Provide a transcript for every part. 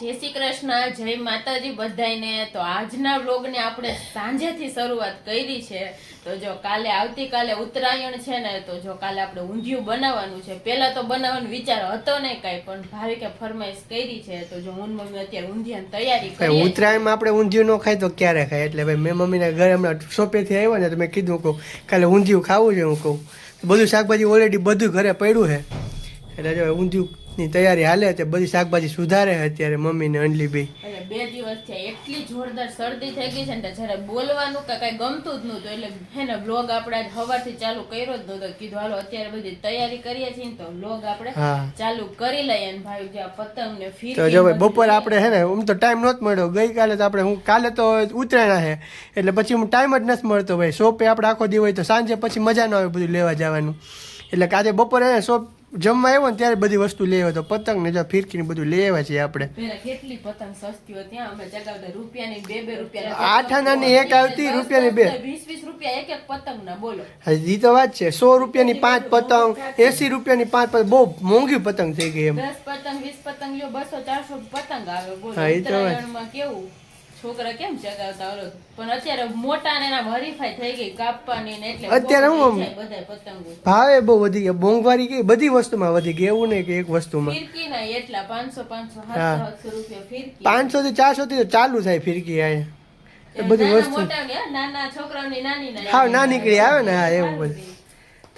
જય શ્રી કૃષ્ણ જય માતાજી બધાને તો આજના વ્લોગને આપણે સાંજેથી શરૂઆત કરી છે. તો જો કાલે આવતીકાલે ઉત્તરાયણ છે ને તો જો કાલે આપણે ઊંધિયું બનાવવાનું છે. પહેલાં તો બનાવવાનો વિચાર હતો ને કાંઈ પણ ભાવિકે ફરમાઈશ કરી છે. તો જો હું મમ્મી અત્યારે ઊંધિયાની તૈયારી કરી ઉત્તરાયણમાં આપણે ઊંધિયું ન ખાય તો ક્યારે ખાય? એટલે ભાઈ મેં મમ્મીના ઘરે હમણાં શોપેથી આવ્યો ને તો મેં કીધું કહું કાલે ઊંધિયું ખાવું છે હું કહું. બધું શાકભાજી ઓલરેડી બધું ઘરે પડ્યું છે. એટલે જો ઊંધિયુંની તૈયારી હાલે છે બધી શાકભાજી સુધારે અત્યારે મમ્મી ને અનલી બે એટલે બે દિવસ થયા એટલી જોરદાર શરદી થઈ ગઈ છે ને જ્યારે બોલવાનું કે કઈ ગમતું જ નહોતું એટલે હે ને બ્લોગ આપણે હવારથી ચાલુ કર્યો જ નહોતો. કીધું હાલો અત્યારે બધી તૈયારી કરીએ છીએ તો બ્લોગ આપણે ચાલુ કરી લઈએ. ને ભાઈ જે પતંગ ને ફીર તો જો ભાઈ બધું આપણે હે ને આમ તો ટાઈમ નહોતો મળ્યો. ગઈકાલે તો આપણે હું કાલે તો ઉતરાયણ છે એટલે પછી હું ટાઈમ જ નથી મળતો ભાઈ. શોપે આપણે આખો દિવસ તો સાંજે પછી મજા ન આવે બધું લેવા જવાનું. એટલે કાજે બપોરે શોપ જમવા આવ્યો ને ત્યારે બધી વસ્તુ લઈ આવ્યો તો પતંગ ને જો ફિરકી ને બધું લઈ આવ્યા છીએ આપણે. કેટલી પતંગ સસ્તી હોય ત્યાં અમે ચગાવતા રૂપિયાની બે બે રૂપિયા આઠ આનાની એક આવતી, રૂપિયાની બે. વીસ વીસ રૂપિયા એક એક પતંગ ના બોલો. હજી તો વાત છે. સો રૂપિયાની પાંચ પતંગ એસી રૂપિયાની પાંચ પતંગ બહુ મોંઘી પતંગ થઈ ગઈ એમ. દસ પતંગ વીસ પતંગ લ્યો બસો ચારસો પતંગ આવે બોલો. હા, એ તો કેવું? છોકરા કેમ ચગાવતા ઓલો પણ અત્યારે મોટા ને એના હરીફાઈ થઈ ગઈ કાપવાની ને એટલે અત્યારે હું- પતંગો. ભાવે બહુ વધી ગયા. મોંઘવારી કઈ બધી વસ્તુમાં વધી ગઈ એવું નહીં કે એક વસ્તુમાં. ફિરકી ના એટલા પાંચસો પાંચસો હા. સાતસો રૂપિયા ફિરકી. પાંચસો થી ચારસો થી તો ચાલુ થાય ફિરકી આ એ બધી વસ્તુ. હા, નાના છોકરાઓની નાની નાની ના નીકળી આવે ને હા એવું બધું.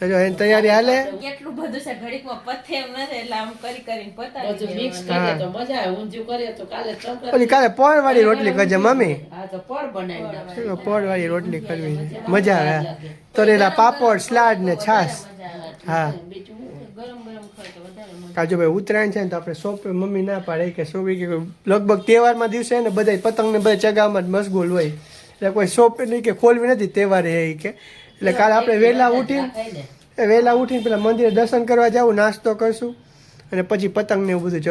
તો જો એની તૈયારી હાલે? કેટલું બધું છે ઘડીકમાં પથે એમ નથી એટલે આમ કરી કરીને બધું પતાવી મિક્સ કરીએ તો મજા આવે ઊંધિયું કરીએ તો કાલે ચંપલ ઓલી કાલે પોળ વાળી રોટલી કરજે મમ્મી? હા તો પડ બનાવી. શું પોળ વાળી રોટલી કરવી છે. મજા આવે હા. તળેલા પાપડ સલાડ ને છાશ. હા. બીજું શું? ગરમ ગરમ ખાય તો વધારે મજા કાજુ ભાઈ ઉત્તરાયણ છે ને તો આપણે સોપ મમ્મી ના પાડે કે સોવી કે લગભગ તહેવારમાં દિવસે ને બધા પતંગ ને બધા ચગાવવામાં જ મશગુલ હોય. એટલે કોઈ સોપ નહીં કે ખોલવી નથી તહેવારે એ કે એટલે કાલે આપણે વહેલા ઉઠીને એ વહેલા ઉઠીને પેલા મંદિરે દર્શન કરવા જાવું નાસ્તો કરશું અને પછી પતંગ ને એવું બધું છે?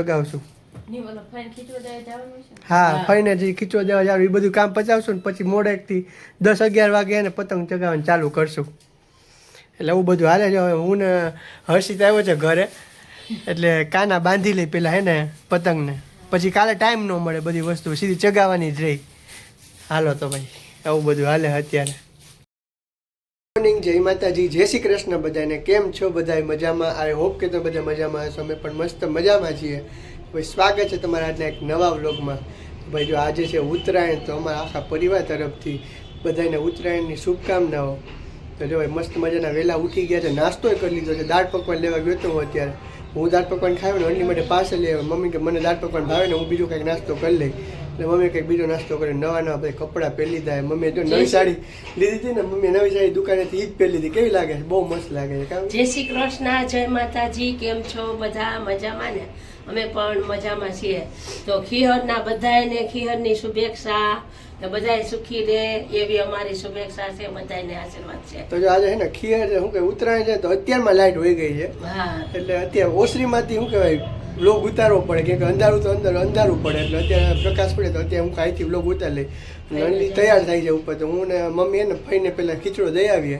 હા ફઈને જે ખીચવા દેવા જાવ એ બધું કામ પચાવશું ને પછી મોડેકથી દસ અગિયાર વાગે એને પતંગ ચગાવવાનું ચાલુ કરશું. એટલે એવું બધું હાલે છે. હવે હું ને હર્ષિત આવ્યો છે ઘરે એટલે કાના બાંધી લઈ પેલા હે ને પતંગને. પછી કાલે ટાઈમ ન મળે બધી વસ્તુ સીધી ચગાવવાની જ રહી. હાલો તો ભાઈ આવું બધું હાલે અત્યારે. મોર્નિંગ જય માતાજી, જય શ્રી કૃષ્ણ બધાને. કેમ છો બધા મજામાં? આઈ હોપ કે તમે બધા મજામાં હશો. અમે પણ મસ્ત મજામાં છીએ. ભાઈ સ્વાગત છે તમારા આજના એક નવા વ્લોગમાં. ભાઈ, જો આજે છે ઉત્તરાયણ, તો અમારા આખા પરિવાર તરફથી બધાને ઉત્તરાયણની શુભકામનાઓ. તો જો ભાઈ, મસ્ત મજાના વહેલા ઉઠી ગયા છે. નાસ્તોય કરી લીધો છે. દાળ પકવાન લેવા ગયો હતો અત્યારે. હું દાળ પકવાન ખાયો ને અનલી માટે પાસે લેવા. મમ્મી કે મને દાળ પકવાન ભાવે ને, હું બીજું કંઈક નાસ્તો કરી લઈ. એટલે મમ્મી કંઈક બીજો નાસ્તો કરે નવા નવા બધા કપડાં પહેરી થાય મમ્મીએ જો નવી સાડી લીધી હતી ને મમ્મી નવી સાડી દુકાનેથી ઈ જ પહેરી લીધી. કેવી લાગે છે? બહુ મસ્ત લાગે છે કામ જય શ્રી કૃષ્ણ જય માતાજી કેમ છો? બધા મજામાં ને? અમે પણ મજામાં છીએ. તો ખીહરના બધાને ખીહરની શુભેચ્છા. કે બધાય સુખી રહે એવી અમારી શુભેચ્છા છે બધાયને આશીર્વાદ છે. તો જો આજે છે ને છે શું કે ઉત્તરાયણ છે તો અત્યારમાં લાઈટ હોઈ ગઈ છે. હા. એટલે અત્યારે ઓસરીમાંથી શું કહેવાય બ્લોગ ઉતારવો પડે કે અંધારું તો અંદર અંધારું પડે એટલે અત્યારે પ્રકાશ પડે તો અત્યારે હું અહીંથી લોગ ઉતારી લઈ અને અનલી તૈયાર થઈ જાય ઉપર તો હું ને મમ્મી એને ફઈને પહેલાં ખીચડો દઈ આવીએ.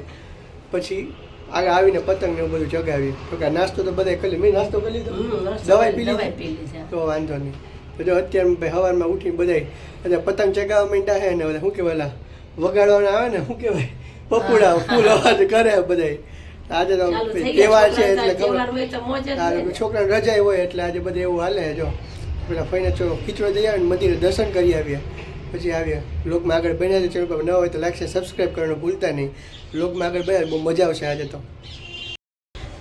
પછી આગળ આવીને પતંગ ને એવું બધું ચગાવીએ. તો કે નાસ્તો તો બધા કરી મેં નાસ્તો કરી લીધો? દવાઈ પી લીધી? તો વાંધો નહીં. જો અત્યારે ભાઈ સવારમાં ઉઠીને બધાય બધા પતંગ ચગાવવા માંડ્યા છે ને બધા શું કહેવાય વગાડવાના આવે ને શું કહેવાય પપુડા ફૂલ અવાજ કરે બધાય. આજે તો તહેવાર છે એટલે ખબર છોકરાને રજા હોય એટલે આજે બધે એવું હાલે જો. પેલા ફઈને છો ખીચડો જઈ આવીને મંદિરે દર્શન કરી આવ્યા પછી આવ્યા લોકમાં આગળ બન્યા છે ચેનલ પર ન હોય તો લાગશે સબસ્ક્રાઈબ કરવાનું ભૂલતા નહીં. લોકમાં આગળ બન્યા બહુ મજા આવશે આજે તો.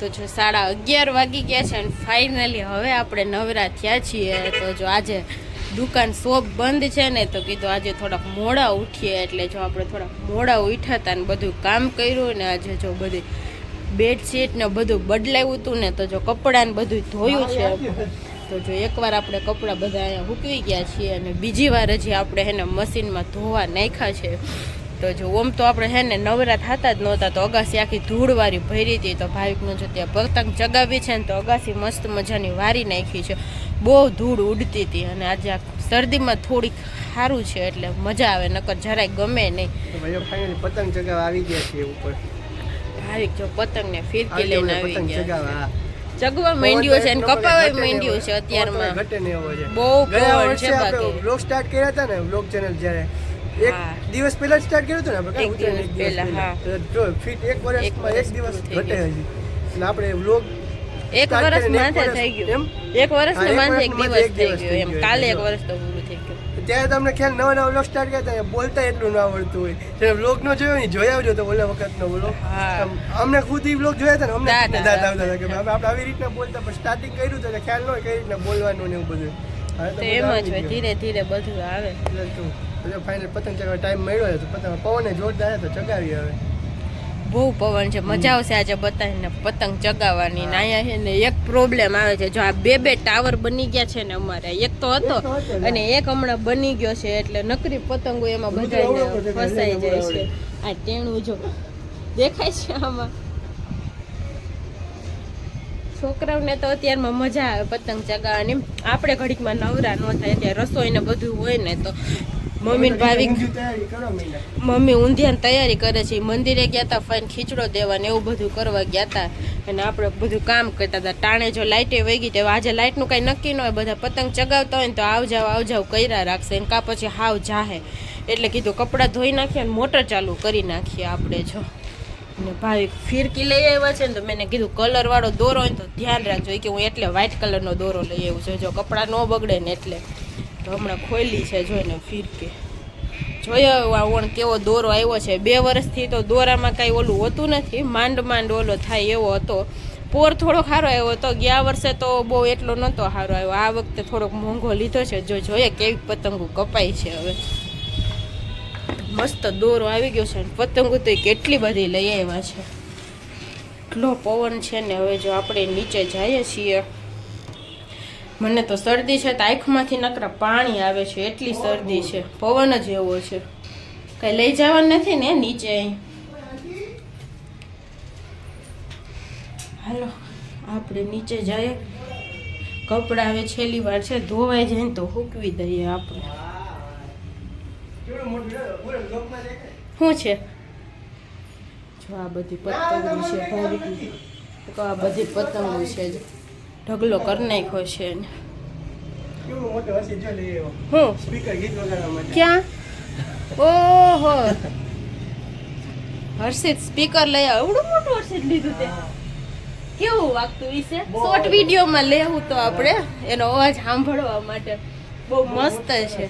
તો જો સાડા અગિયાર વાગી ગયા છે અને ફાઇનલી હવે આપણે નવરા થયા છીએ. તો જો આજે દુકાન શોપ બંધ છે ને તો કીધું આજે થોડાક મોડા ઉઠીએ. એટલે જો આપણે થોડાક મોડા ઉઠ્યા હતા ને બધું કામ કર્યું ને આજે જો બધી બેડશીટ ને બધું બદલાવ્યું હતું ને તો જો કપડાં ને બધું ધોયું છે. તો જો એકવાર આપણે કપડાં બધા અહીંયા હૂકવી ગયા છીએ અને બીજી વાર હજી આપણે એને મશીનમાં ધોવા નાખ્યા છે. તો જો ઓમ તો આપણે હે ને નવરા થતા જ નહોતા તો અગાસી આખી ધૂળવારી ભરી હતી. તો ભાવિકનું જો ત્યાં પતંગ ચગાવી છે ને તો અગાસી મસ્ત મજાની વારી નાખી છે. બહુ ધૂળ ઉડતી હતી અને આજે આ શરદીમાં થોડીક સારું છે એટલે મજા આવે નકર જરાય ગમે નહીં. પતંગ ચગાવવા આવી ગયા છીએ ઉપર. ભાવિક જો પતંગ ને ફિરકી લઈને આવી ગયા ચગવા માંડ્યો છે અને કપાવા માંડ્યો છે અત્યારમાં. ઘટે ને એવો છે. બહુ ગયા છે બાકી. બ્લોગ સ્ટાર્ટ કર્યા હતા ને બ્લોગ ચેનલ જ્યારે એક દિવસ પહેલા સ્ટાર્ટ કર્યું હતું ને આપણે એક દિવસ પહેલા, હા. તો ફીટ એક વર્ષમાં એક વર્ષ દિવસ ઘટે હજી. એટલે આપણે બ્લોગ એક વર્ષ માથે થઈ ગયું. એમ? એક વર્ષ ને માથે એક દિવસ થઈ ગયો એમ. કાલે એક વર્ષ તો ત્યારે તમને ખ્યાલ નવા નવા વ્લોગ સ્ટાર્ટ કરતા બોલતા એટલું ના આવડતું હોય. જ્યારે વ્લોગ નો જોયો ને જોઈ આવજો તો ઓલા વખતનો. આમ અમને ખુદ એ વ્લોગ જોયા હતા ને અમને દાદા આવતા હતા કે આપણે આવી રીતના બોલતા પણ સ્ટાર્ટિંગ કર્યું તો ખ્યાલ ન હોય કઈ રીતના બોલવાનું ને એવું બધું. એમ જ હોય ધીરે ધીરે બધું આવે. એટલે ફાઇનલ પતંગ ચગાવવા ટાઈમ મળ્યો તો પતંગ પવને જોરદાર તો ચગાવી હવે. બહુ પવન છે. મજા આવશે આજે બતાવીને પતંગ ચગાવવાની. ને અહીંયા છે ને એક પ્રોબ્લેમ આવે છે. જો આ બે બે ટાવર બની ગયા છે ને અમારે. એક તો હતો અને એક હમણાં બની ગયો છે. એટલે નકરી પતંગો એમાં બધાને ફસાઈ જાય છે. આ ટેણું જો દેખાય છે આમાં. છોકરાઓને તો અત્યારમાં મજા આવે પતંગ ચગાવવાની. આપણે ઘડીકમાં નવરા ન થાય. અત્યારે રસોઈ ને બધું હોય ને તો મમ્મી ભાવિક. મમ્મી ઊંધિયાની તૈયારી કરે છે. મંદિરે ગયા હતા ફાઈન ખીચડો દેવા ને એવું બધું કરવા ગયા હતા અને આપણે બધું કામ કરતા હતા ટાણે જો લાઇટે વહી ગઈ તો આજે લાઇટનું કાંઈ નક્કી ન હોય. બધા પતંગ ચગાવતા હોય ને તો આવ જાવ આવ કર્યા રાખશે. એને કા પછી હાવ જાહે. એટલે કીધું કપડાં ધોઈ નાખીએ અને મોટર ચાલુ કરી નાખીએ આપણે જો. ને ભાઈ ફિરકી લઈ આવ્યા છે ને તો મેં કીધું કલરવાળો દોરો હોય તો ધ્યાન રાખજો. એ કે હું એટલે વ્હાઇટ કલરનો દોરો લઈ આવ્યું છું. જો કપડાં ન બગડે ને એટલે. હમણાં ખોલી છે જોઈને ફિરકી. જોયો આ ઓણ કેવો દોરો આવ્યો છે. બે વર્ષથી તો દોરામાં કાંઈ ઓલું હોતું નથી. માંડ માંડ ઓલો થાય એવો હતો. પોર થોડોક સારો આવ્યો હતો ગયા વર્ષે તો બહુ એટલો નહોતો સારો આવ્યો. આ વખતે થોડોક મોંઘો લીધો છે. જો જોઈએ કેવી પતંગો કપાય છે હવે. મસ્ત દોરો આવી ગયો છે. પતંગો તો કેટલી બધી લઈ આવ્યા છે. એટલો પવન છે ને હવે જો આપણે નીચે જઈએ છીએ. મને તો શરદી છે તો આંખમાંથી નકરા પાણી આવે છે, એટલી શરદી છે. પવન જ એવો છે. કઈ લઈ જવાનું નથી ને, નીચે હાલો, આપણે નીચે જઈએ. કપડાં હવે છેલ્લી વાર છે, ધોવાઈ જાય તો હૂકવી દઈએ આપણે. શું છે? જો આ બધી પતંગો છે તો આ બધી પતંગો છે, જ. ઢગલો કરી નાખ્યો છે એને. હું? ક્યાં? ઓહો. હર્ષિત સ્પીકર લઈ આવડું મોટું હર્ષિત લીધું તે. કેવું વાગતું વિશે શોર્ટ વિડીયોમાં લેવું તો આપણે એનો અવાજ સાંભળવા માટે બહુ મસ્ત છે.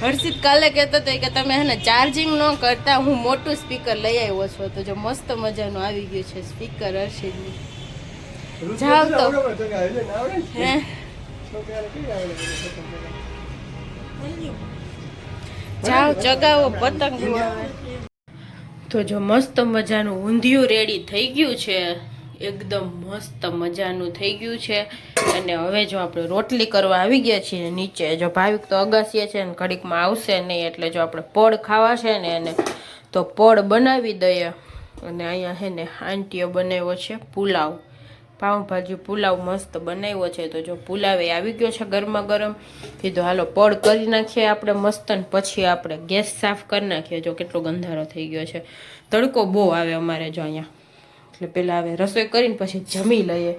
હર્ષિત કાલે કહેતો હતો કે તમે હે ચાર્જિંગ ન કરતા હું મોટું સ્પીકર લઈ આવ્યો છો. તો જો મસ્ત મજાનું આવી ગયું છે સ્પીકર હર્ષિતનું. જાવ તો. પણ ચગાવે પતંગ તો જો મસ્ત મજાનું ઊંધિયું રેડી થઈ ગયું છે. એકદમ મસ્ત મજાનું થઈ ગયું છે. અને હવે જો આપણે રોટલી કરવા આવી ગયા છીએ નીચે જો ભાવિક તો અગાસીએ છે ને ઘડીકમાં આવશે નહીં એટલે જો આપણે પડ ખાવા છે ને એને તો પડ બનાવી દઈએ. અને અહીંયા છે ને આંટીઓ બનાવ્યો છે પુલાવ. પાઉંભાજી પુલાવ મસ્ત બનાવ્યો છે. તો જો પુલાવે આવી ગયો છે ગરમા ગરમ. કીધું, હાલો પડ કરી નાખીએ આપણે મસ્ત ને પછી આપણે ગેસ સાફ કરી નાખીએ. જો કેટલો ગંધારો થઈ ગયો છે. તડકો બહુ આવે અમારે જો અહીંયા. એટલે પહેલાં હવે રસોઈ કરીને પછી જમી લઈએ.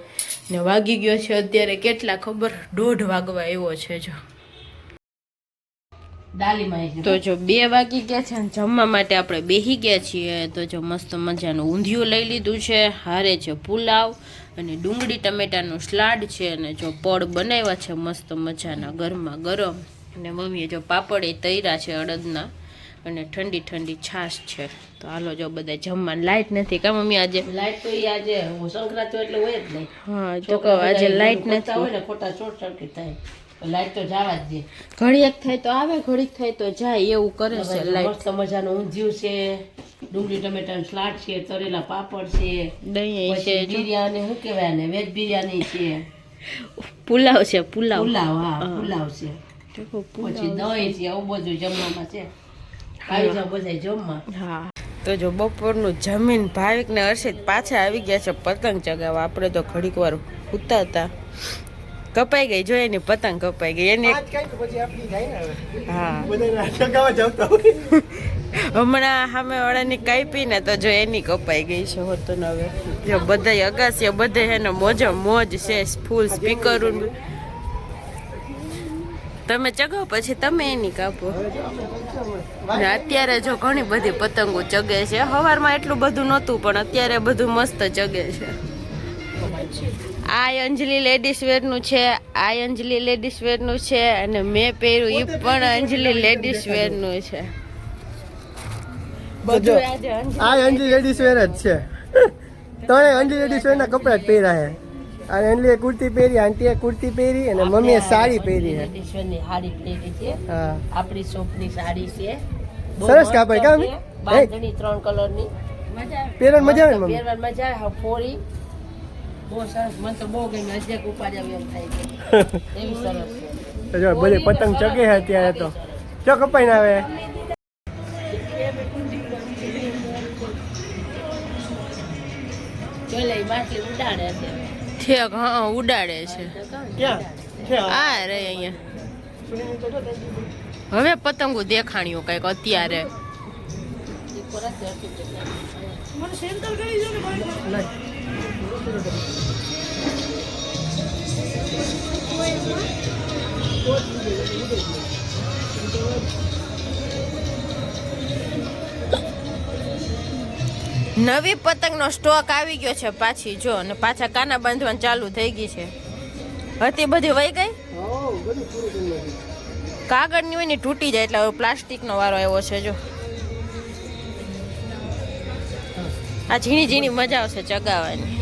ને વાગી ગયો છે અત્યારે કેટલા ખબર? દોઢ વાગવા એવો છે જો. તો જો બે વાગી ગયા છે જમવા માટે આપણે બેસી ગયા છીએ તો જો મસ્ત મજાનું ઊંધિયું લઈ લીધું છે હારે છે પુલાવ અને ડુંગળી ટમેટાનું સ્લાડ છે અને જો પડ બનાવ્યા છે મસ્ત મજાના ગરમા ગરમ. અને મમ્મીએ જો પાપડ એ તૈરા છે અડદના અને ઠંડી ઠંડી છાશ છે. તો હાલો જો બધા જમવાનું લાઈટ નથી કા મમ્મી આજે? લાઈટ તો ઈ આજે સંક્રાંતિ એટલે હોય જ નહીં. હા કહો આજે લાઈટ નથી. હોય ને ખોટા ચોટ ચડકી થાય. લાઈટ તો જવા જ દે. ઘડીક થાય તો આવે ઘડીક થાય તો જાય એવું કરે છે લાઈટ. મસ્ત મજાનું ઊંધિયું છે ડુંગળી ટમેટાનું સ્લાટ છે તરેલા પાપડ છે દહીં છે પછી બિરયાની શું કહેવાય ને વેજ બિરયાની છે. પુલાવ છે પુલાવ. પુલાવ હા પુલાવ છે. પછી દહીં છે આવું બધું જમવામાં છે. આવી જાવ બધા જમવા. હા. તો જો બપોરનું જમીન ભાવિક ને હર્ષિત પાછા આવી ગયા છે પતંગ ચગાવવા. આપણે તો ઘડીક વાર હતા. કપાઈ ગઈ જો એની પતંગ કપાઈ ગઈ. એની ને હમણાં સામે વાળાની કાપી ને તો જો એની કપાઈ ગઈ છે હોતો ને હવે. જો બધા અગાસી બધે એનો મોજો મોજ છે ફૂલ સ્પીકર તમે ચગો પછી તમે એની કાપો. ને અત્યારે જો ઘણી બધી પતંગો ચગે છે. સવારમાં એટલું બધું નહોતું પણ અત્યારે બધું મસ્ત ચગે છે. આ અંજલિ લેડીઝ વેરનું છે આ અંજલિ લેડીઝ વેરનું છે અને મેં પહેર્યું એ પણ અંજલિ લેડીઝ વેરનું છે. આ અંજલિ લેડીઝ વેર જ છે. ત્રણે અંજલિ લેડીઝ વેરના કપડા જ પહેર્યા છે અને અંજલીએ કુર્તી પહેરી આંટીએ કુર્તી પહેરી અને મમ્મીએ સાડી પહેરી છે સાડી પહેરી છે. આપણી શોપની સાડી છે. સરસ કાપડ કામ? બાંધણી ત્રણ કલરની. પહેરવાની મજા આવે મજા આવે. ફોરી. જો બધે પતંગ ચગે છે. અત્યારે તો. જો કપાઈને આવે? ઉડાડે છે. ઠેક હા ઉડાડે છે. ક્યાં? આ? આ રે અહીંયા. હવે પતંગો દેખાણ્યું કંઈક અત્યારે. કોરા. નવી પતંગનો સ્ટોક આવી ગયો છે પાછી, જો, અને પાછા કાના બાંધવાનું ચાલુ થઈ ગઈ છે. હતી બધી વહી ગઈ. કાગળની હોય ને તૂટી જાય એટલે પ્લાસ્ટિકનો વારો આવ્યો છે, જો. આ ઝીણી ઝીણી મજા આવશે ચગાવવાની.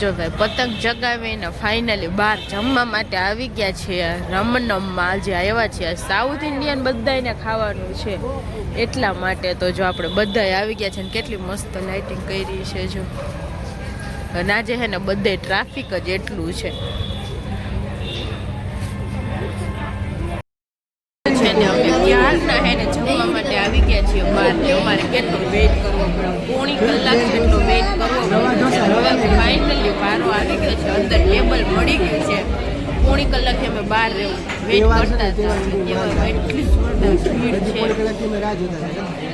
જો ભાઈ, પતંગ ચગાવીને ફાઇનલી બહાર જમવા માટે આવી ગયા છે રમનમમાં આજે આવ્યા છે સાઉથ ઇન્ડિયન બધાને ખાવાનું છે. એટલા માટે તો જો આપણે બધા આવી ગયા છે ને કેટલી મસ્ત લાઇટિંગ કરી છે જો. અને આજે છે ને બધે ટ્રાફિક જ એટલું છે. જમવા માટે આવી ગયા છીએ બહાર અમારે કેટલો વેઇટ કરવો પડે? પોણી કલાક જેટલો વેઇટ કરવો પડે હવે વારો આવી ગયો છે. અંદર ટેબલ મળી ગયું છે. પોણી કલાકથી અમે બહાર રહેવું. વેટ કરતા હતા. એટલી જોરદાર ભીડ છે.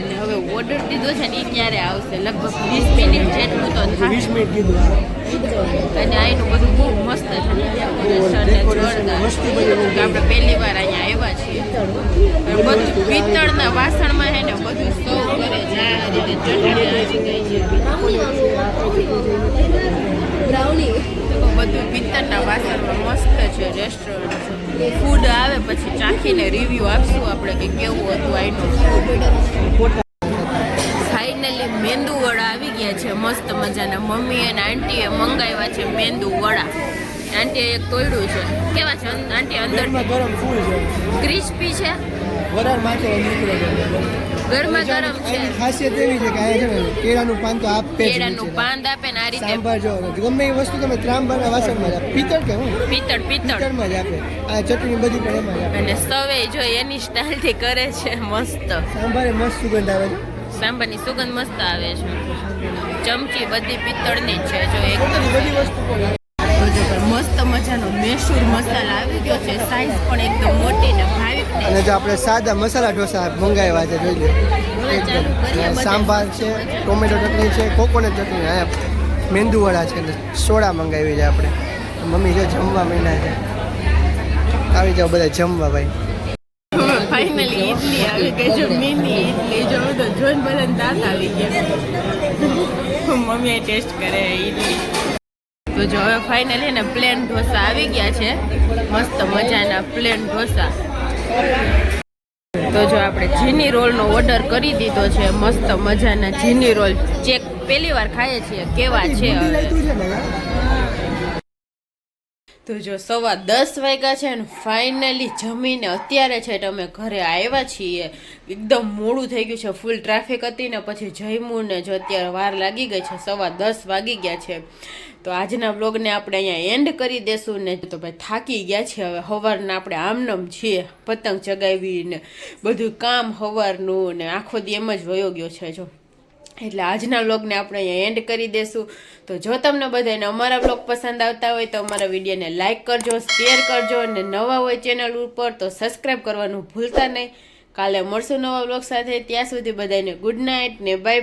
અને હવે ઓર્ડર દીધો છે ને એ ક્યારે આવશે? લગભગ વીસ મિનિટ જેટલું તો વીસ મિનિટ કીધું અને અહીંનું બધું બહુ મસ્ત છે. જોરદાર આપણે પહેલી વાર અહીંયા આવ્યા છીએ. બધું પિત્તળના વાસણમાં છે ને બધું સૌ કરે છે. આ રીતે ચટણી આવી ગઈ છે. તો બધું પિત્તરના વાસણમાં મસ્ત છે રેસ્ટોરન્ટ ફૂડ આવે પછી ચાખીને રિવ્યુ આપશું આપણે કે કેવું હતું આઈનું ફૂડ ફાઇનલી મેંદુ વડા આવી ગયા છે, મસ્ત મજાના. મમ્મી અને આંટીએ મંગાવ્યા છે મેંદુ વડા. આંટીએ એક તોડ્યું છે. કેવા છે? આંટી અંદર? ગરમ ફૂલ છે. ક્રિસ્પી છે? વરાળ માટે નીકળે છે. ગરમ છે. ખાસિયત એવી છે કે આ છે ને કેળાનું પાન તો આપે કેળાનું નીચે. આપે ને આ રીતે સાંભાર જો ગમે એ વસ્તુ તમે ત્રાંબાના વાસણમાં જ આપે પિત્તળ કે હું? પિત્તળ પિત્તળ. પિત્તળમાં જ આપે. આ ચટણી બધી પણ એમાં જ આપે. અને સવે જો એની સ્ટાઇલથી કરે છે મસ્ત. સાંભારે મસ્ત સુગંધ આવે છે. સાંભારની સુગંધ મસ્ત આવે છે. ચમચી બધી પિત્તળની જ છે જો એકદમ બધી વસ્તુ મજાનો મેસૂર મસાલા આવી ગયો છે. સાઈઝ પણ એકદમ મોટી ને ભાવિક અને જો આપણે સાદા મસાલા ઢોસા મંગાવ્યા છે જોઈ લો. સાંભાર છે ટોમેટો ચટણી છે કોકોનટ ચટણી હા મેંદુવડા છે ને સોડા મંગાવી છે આપણે. મમ્મી જો જમવા મહિના છે. આવી જાઓ બધા જમવા ભાઈ. ફાઇનલી ઇડલી આવી ગઈ છે મિની ઇડલી જો બધો જોન બલન દાંત આવી ગયા મમ્મીએ ટેસ્ટ કરે ઈડલી. તો જો હવે ફાઇનલી ને પ્લેન ઢોસા આવી ગયા છે. મસ્ત મજાના પ્લેન ઢોસા. તો જો આપણે જીની રોલનો ઓર્ડર કરી દીધો છે. મસ્ત મજાના જીની રોલ. ચેક પહેલી વાર ખાઈએ છીએ. કેવા છે હવે? તો જો સવા દસ વાગ્યા છે ને ફાઇનલી જમીને અત્યારે છે અમે ઘરે આવ્યા છીએ. એકદમ મોડું થઈ ગયું છે ફૂલ ટ્રાફિક હતી ને પછી જમ્યું ને જો અત્યારે વાર લાગી ગઈ છે, સવા દસ વાગી ગયા છે. તો આજના બ્લોગને આપણે અહીંયા એન્ડ કરી દેશું ને તો ભાઈ થાકી ગયા છે હવે સવારના આપણે આમનમ છીએ, પતંગ ચગાવીને બધું કામ સવારનું ને આખો દી એમ જ વયો ગયો છે, જો. એટલે આજના બ્લોગને આપણે અહીંયા એન્ડ કરી દેશું. તો જો તમને બધાને અમારા વ્લોગ પસંદ આવતા હોય તો અમારા વિડીયોને લાઇક કરજો શેર કરજો અને નવા હોય ચેનલ ઉપર તો સબસ્ક્રાઈબ કરવાનું ભૂલતા નહીં. કાલે મળશું નવા બ્લોગ સાથે. ત્યાં સુધી બધાને ગુડ નાઇટ ને બાય